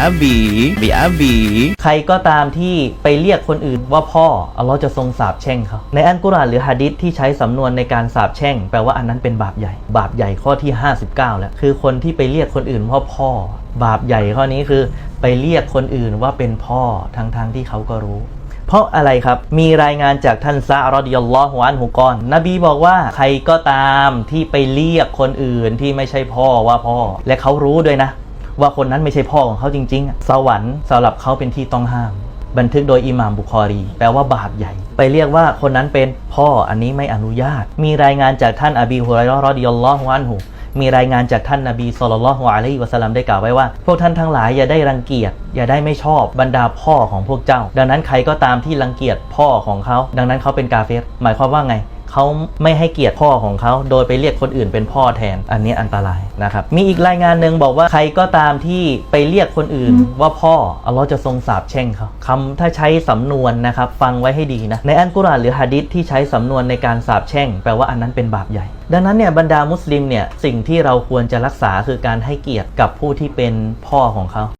อับบีบิอับบีใครก็ตามที่ไปเรียกคนอื่นว่าพ่ออัลลอฮ์จะทรงสาปแช่งเขาในอันกุรอานหรือฮะดิษที่ใช้สำนวนในการสาปแช่ง แปลว่าอันนั้นเป็นบาปใหญ่ บาปใหญ่ข้อที่ 59 แล้ว คือคนที่ไปเรียกคนอื่นว่าพ่อ บาปใหญ่ข้อนี้คือ ไปเรียกคนอื่นว่าเป็นพ่อทั้งๆทที่เขาก็รู้เพราะอะไรครับ มีรายงานจากท่านซะรดิยัลลอฮุอันฮุกอน นบีบอกว่าใครก็ตามที่ไปเรียกคนอื่นที่ไม่ใช่พ่อว่าพ่อ และเขารู้ด้วยนะ ว่าคนนั้นไม่ใช่พ่อของเขาจริงๆ สวรรค์สำหรับเขาเป็นที่ต้องห้าม บันทึกโดยอิหม่ามบุคอรี แปลว่าบาปใหญ่ ไปเรียกว่าคนนั้นเป็นพ่ออันนี้ไม่อนุญาต มีรายงานจากท่านอบีฮุไรร์รอดิยัลลอฮุอันฮุมีรายงานจากท่านนบีศ็อลลัลลอฮุอะลัยฮิวะสัลลัมได้กล่าวไว้ว่า พวกท่านทั้งหลายอย่าได้รังเกียจ อย่าได้ไม่ชอบบรรดาพ่อของพวกเจ้า ดังนั้นใครก็ตามที่รังเกียจพ่อของเขา ดังนั้นเขาเป็นกาเฟรหมายความว่าไง เขาไม่ให้เกียรติพ่อของเขา โดยไปเรียกคนอื่นเป็นพ่อแทน อันนี้อันตรายนะครับ มีอีกรายงานหนึ่งบอกว่าใครก็ตามที่ไปเรียกคนอื่น ว่าพ่ออัลลอฮ์จะทรงสาปแช่งเขาคำถ้าใช้สำนวนนะครับฟังไว้ให้ดีนะ ในอันกุรอานหรือฮะดิษที่ใช้สำนวนในการสาปแช่ง แปลว่าอันนั้นเป็นบาปใหญ่ ดังนั้นเนี่ยบรรดามุสลิมเนี่ยสิ่งที่เราควรจะรักษาคือการให้เกียรติกับผู้ที่เป็นพ่อของเขา